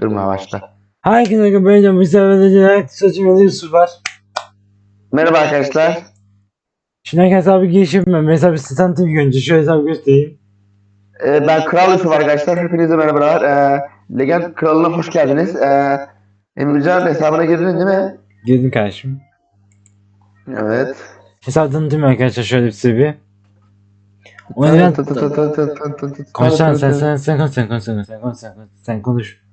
Durma başla. Herkese güvence müsaade saçım Yusuf var. Merhaba arkadaşlar. Şimdi hesabı girişim ben. Mesela bir stand TV önce şu hesabı göstereyim. Ee, ben Kral Yusuf arkadaşlar. Hepinize merhabalar. Ee, Legend Kralı'na hoş geldiniz. Ee, Emircan hesabına girdin değil mi? Girdim kardeşim. Evet. Hesabı tanıtayım arkadaşlar şöyle bir size bir. O yüzden Tı tı tı tı tı tı tı tı. konuş sen sen sen sen konuş sen konuş sen sen konuş sen konuş sen konuş.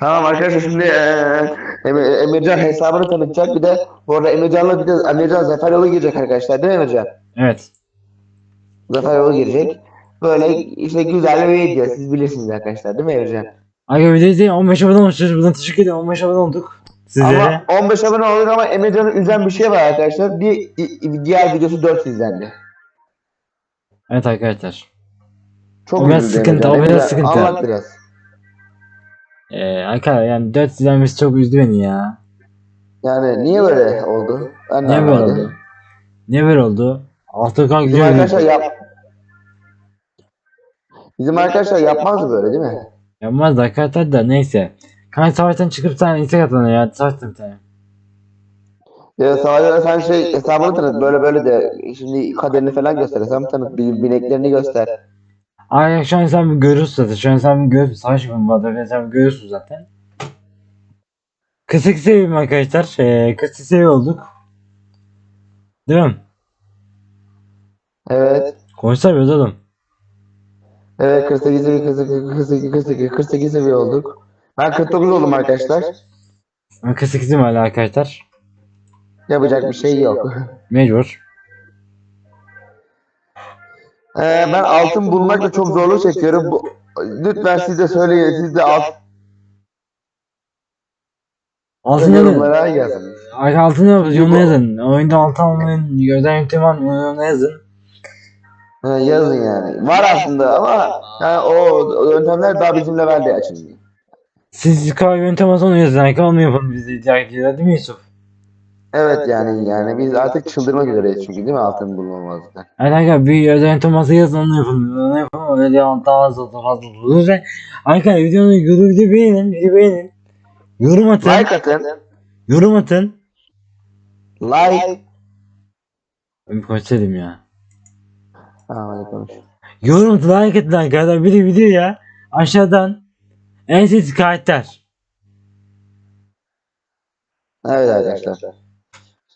Tamam arkadaşlar şimdi eee Emir- Emircan hesabını tanıtacak. Bir de bu arada Emircan'la bir de Emircan Zafer yolu girecek arkadaşlar değil mi Emircan? Evet. Zafer yolu girecek. Böyle işte güzel bir video. Siz bilirsiniz arkadaşlar değil mi Emircan? Arkadaşlar videoyu izleyin 15 abone olmuşuz. Buradan teşekkür ederim 15 abone olduk. Sizlere. Ama 15 abone olduk ama Emircan'ı üzen bir şey var arkadaşlar. Bir diğer videosu 4 izlendi. Evet arkadaşlar. Çok O biraz sıkıntı, o biraz sıkıntı. Anlat biraz. Ee, arkadaşlar yani 4 izlenmesi çok üzdü beni ya. Yani niye böyle oldu? Ben de Niye böyle anlamadım. oldu? Niye böyle oldu? Altıkan Bizim gidiyor. arkadaşlar yap... Bizim arkadaşlar yapmaz böyle değil mi? Yapmaz da arkadaşlar da neyse. Kanka savaştan çıkıp sen istek atana ya. Savaştan bir tane. Ya sadece sen şey hesabını tanıt böyle böyle de şimdi kaderini falan göster hesabını tanıt bin- bineklerini göster. Ay şu an sen bir görüyorsun zaten. Şu an sen bir görüyorsun. Savaş var da sen bir görüyorsun zaten. 42 seviyem arkadaşlar. Ee, 42 seviye olduk. Değil mi? Evet. Konuşamıyoruz oğlum. Evet 48 seviye 48 48 48 48 seviye olduk. Ben 49 oldum arkadaşlar. Ben 48'im hala arkadaşlar. Yapacak bir şey yok. Mecbur. Ee, ben altın bulmakla çok zorluk çekiyorum. Bu, lütfen siz de söyleyin. Siz de alt Altın yazın. yorumlara yazın. Ay altın yorumuna yazın. Oyunda altın almayın. Gözden yöntemi var. Yorumuna yazın. Ha, yazın yani. Var aslında ama yani o, o yöntemler daha bizim levelde açılmıyor. Siz kahve yöntem olsa onu yazın. Ay onu yapalım biz de diğer değil mi Yusuf? Evet yani yani biz artık çıldırmak üzereyiz çünkü değil mi altın bulmamazda. Arkadaşlar bir yöntem olsa yazın onu yapalım. Öyle daha daha az daha fazla olur. Ve Arkadaşlar videonun video beğenin. Video beğenin. Yorum atın. Like atın. Yorum atın. Like. Ben bir konuşsaydım ya. Tamam hadi konuş. Yorum atın. Like atın arkadaşlar. Bir de video ya. Aşağıdan. En ses karakter. Evet arkadaşlar.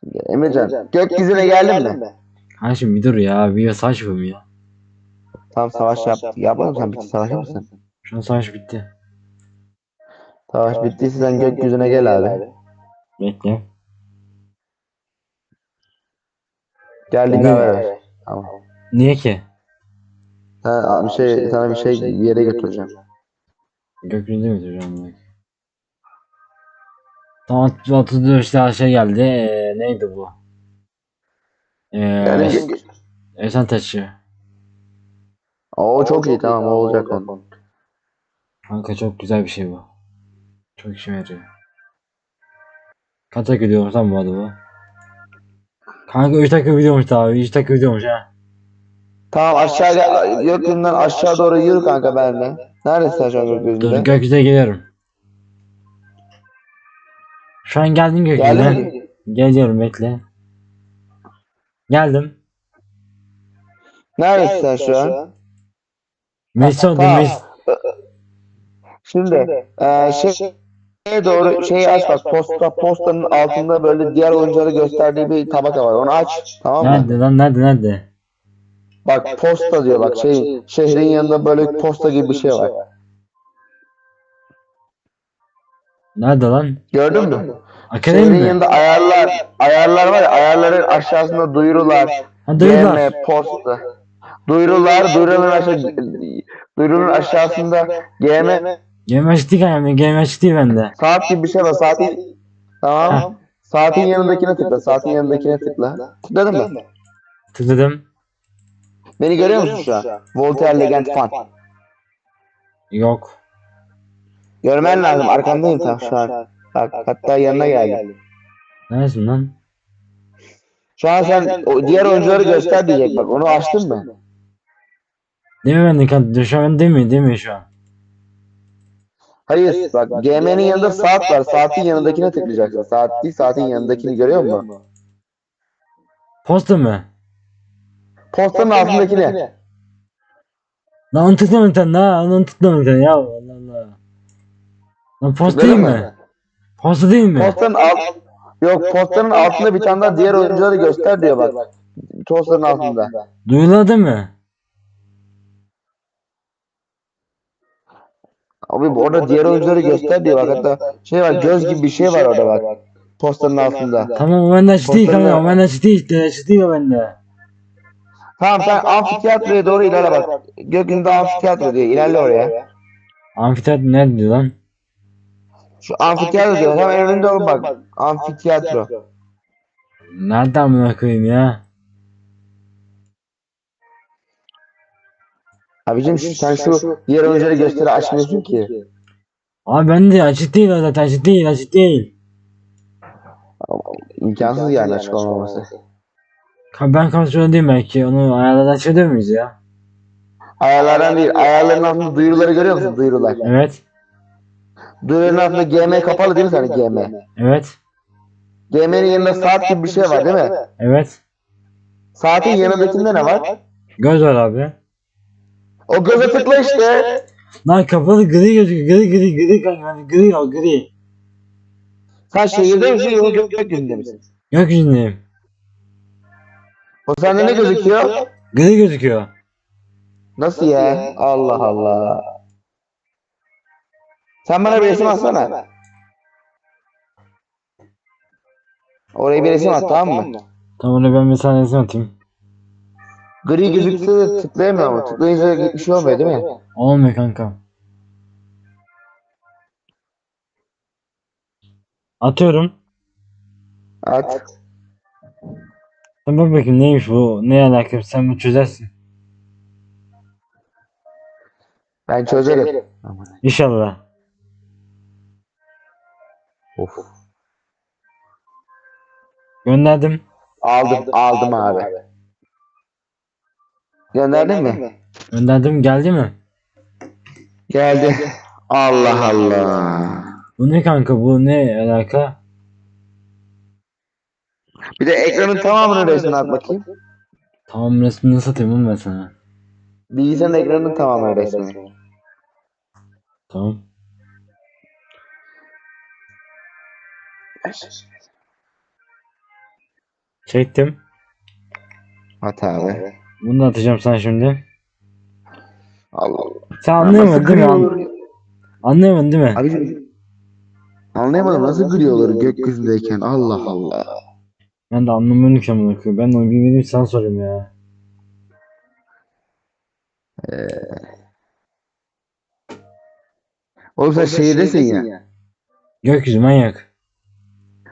Şimdi Emircan gökyüzüne geldin mi? Kardeşim bir dur ya. Video savaş yapalım ya. Tam savaş yap. Yapalım sen bitti savaş mısın? Şu an savaş bitti. Savaş bittiyse sen gökyüzüne gel abi. Bekle. Geldin haber ver. Tamam. Niye ki? Sen, bir şey, sana bir şey bir yere götüreceğim. Gökyüzünde mi duracağım bak. Tam 34 daha şey geldi. Ee, neydi bu? Ee, Yani, Esen taşı. o çok iyi tamam o olacak onun. Kanka çok güzel bir şey bu. Çok işime yarıyor. Kaç dakika videomuş lan bu bu? Kanka 3 dakika videomuş abi. 3 dakika videomuş ha. Tamam aşağı gel. Gökyüzünden aşağı doğru yürü kanka benimle. Neredesin sen şu an Dur gökyüzüne geliyorum. Şu an geldim gökyüzüne. Geldin mi? Geliyorum bekle. Geldim. Neredesin sen şu an? Mesut oldum Tamam. Mesut. Şimdi eee şey şeye doğru şeyi aç bak posta postanın altında böyle diğer oyuncuları gösterdiği bir tabaka var onu aç tamam mı? Nerede lan nerede nerede? Bak posta diyor bak şey şehrin yanında böyle posta gibi bir şey var. Nerede lan? Gördün mü? Akademi Şehrin mi? yanında ayarlar ayarlar var ya ayarların aşağısında duyurular, Ha duyular. GM, posta. Duyurular, duyurunun aşağı duyurunun aşağısında GM Game açık değil yani. Game açık değil bende. saat gibi bir şey var. Saatin tamam. Saatin yanındakine tıkla. Saatin yanındakine tıkla. Tıkladın mı? Tıkladım. Beni görüyor musun şu an? Voltaire Legend Fan. Yok. Görmen lazım. Arkandayım tam şu an. Bak hatta yanına geldim. Neresin lan? Şu an sen o diğer oyuncuları göster diyecek bak. Onu açtın mı? Değil mi bende kanka? Şu an değil mi? Değil mi şu an? Hayır bak GM'nin yanında saat var. Saatin yanındakine tıklayacaksın. Saat değil saatin yanındakini görüyor musun? Posta mı? Postanın altındakine. Lan onu tıklama sen lan onu tıklama sen ya. Lan posta değil mi? mı? Posta değil mi? Postanın alt Yok postanın altında bir tane daha diğer oyuncuları göster diyor bak. Postanın altında. Duyuladı mı? Abi bu orada diğer oyuncuları göster diyor bak hatta şey var göz gibi bir şey var orada bak. Postanın altında. Tamam o bende açık değil kanka o bende açık değil işte açık değil o bende. Tamam sen amfiteyatroya doğru ilerle bak. Gökyüzünde amfiteyatro diyor. İlerle oraya. Amfiteyatro ne diyor lan? Şu amfiteyatro diyor. Hemen önünde oğlum bak. Amfiteyatro. Nereden buna koyayım ya? Abicim sen şu diğer oyuncuları gösteri açmıyorsun ki. Abi bende açık değil o zaten açık değil açık değil. İmkansız yani açık olmaması. Ka- Ben kontrol edeyim belki onu ayarlardan açabiliyor muyuz ya? Ayarlardan değil. Ayarların altında duyuruları görüyor musun? Duyurular. Evet. Duyuruların altında GM kapalı değil mi senin GM? Evet. GM'nin yanında saat gibi bir şey var değil mi? Evet. Saatin yanındakinde ne var? Göz var abi. O göze tıkla işte. Lan kapalı gri gözüküyor. Gri gri gri kanka. Hani gri o gri. Sen şehirde misin yoksa gök gökyüzünde misin? Gökyüzündeyim. O sende ne gözüküyor? Gri gözüküyor. Nasıl ya? Allah Allah. Sen bana bir resim atsana. Oraya bir resim at tamam mı? Tamam öyle ben bir tane resim atayım. Gri gözükse de tıklayamıyor ama tıklayınca bir şey olmuyor değil mi? Olmuyor kanka. Atıyorum. At. Sen bak bakayım neymiş bu? Ne alaka? Sen bunu çözersin. Ben çözerim. İnşallah. Of. Gönderdim. Aldım, aldım abi. Gönderdin mi? Gönderdim geldi mi? Geldi. Allah Allah. Bu ne kanka bu ne alaka? Bir de ekranın tamamını resmini at bakayım. Tamam resmini nasıl atayım oğlum ben sana? Bilgisayarın ekranının tamamını resmini. Tamam. Çektim. At abi. Bunu da atacağım sana şimdi. Allah Allah. Sen anlayamadın değil mi? An- Anlayamadın değil mi? Abicim. Anlayamadım nasıl gülüyorlar gökyüzündeyken. Allah Allah. Ben de anlamıyorum ki amına koyayım. Ben de onu bilmediğim sana soruyorum ya. Oğlum sen şehirdesin ya. Gökyüzü manyak.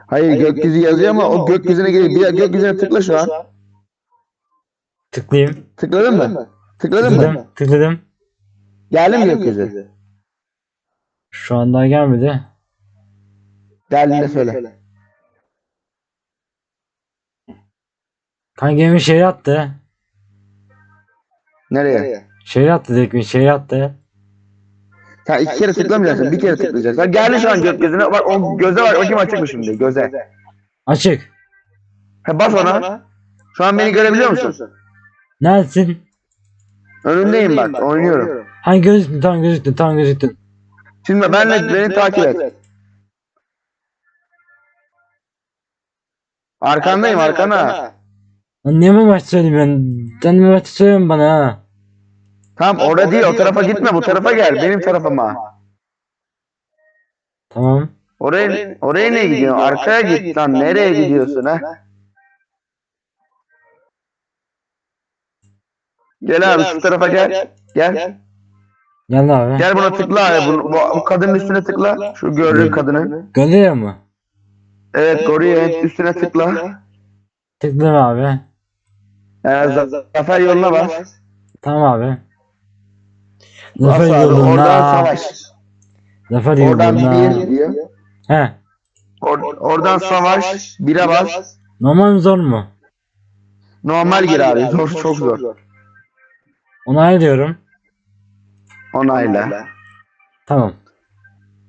Hayır gökyüzü yazıyor ama o gökyüzüne geliyor. Bir gökyüzüne tıkla şu an. Tıklayayım. Tıkladın mı? Tıkladın mı? Tıkladım. Tıkladım. Geldi mi gökyüzü? Şu an daha gelmedi. Geldiğinde söyle. Kanka gemi şehir attı. Nereye? Şehir attı direkt bir şehir attı. Sen iki kere tıklamayacaksın. Bir kere tıklayacaksın. Bak geldi şu an gökyüzüne. Bak o göze var. O kim açık mı şimdi? Göze. Açık. Ha, bas ona. Şu an beni görebiliyor musun? Neredesin? Önündeyim bak. Oynuyorum. Hangi gözüktün? Tamam gözüktün. Tamam gözüktün. Şimdi benle beni takip et. Arkandayım arkana. Mi başta söylemiyorsun? Sen mi başta söylüyorsun bana ha? Tamam orada değil o tarafa gitme bu tarafa gel benim tarafıma. Tamam. Oraya oraya ne gidiyorsun? Arkaya git lan nereye gidiyorsun ha? Gel abi şu tarafa gel. Gel. Gel abi. Gel buna tıkla abi. Bu, bu, bu kadının üstüne tıkla. Şu gördüğün kadını. Görüyor mu? Evet oraya üstüne tıkla. Tıkladım abi. Ee, za- zafer yoluna bas. Tamam abi. Bas Zafer abi oradan savaş. Zafer Oradan yoluna. bir diyor. He. Or- oradan savaş. Bire bas. Normal mi zor mu? Normal gir abi. Zor çok zor. Onay diyorum. Onayla. Tamam.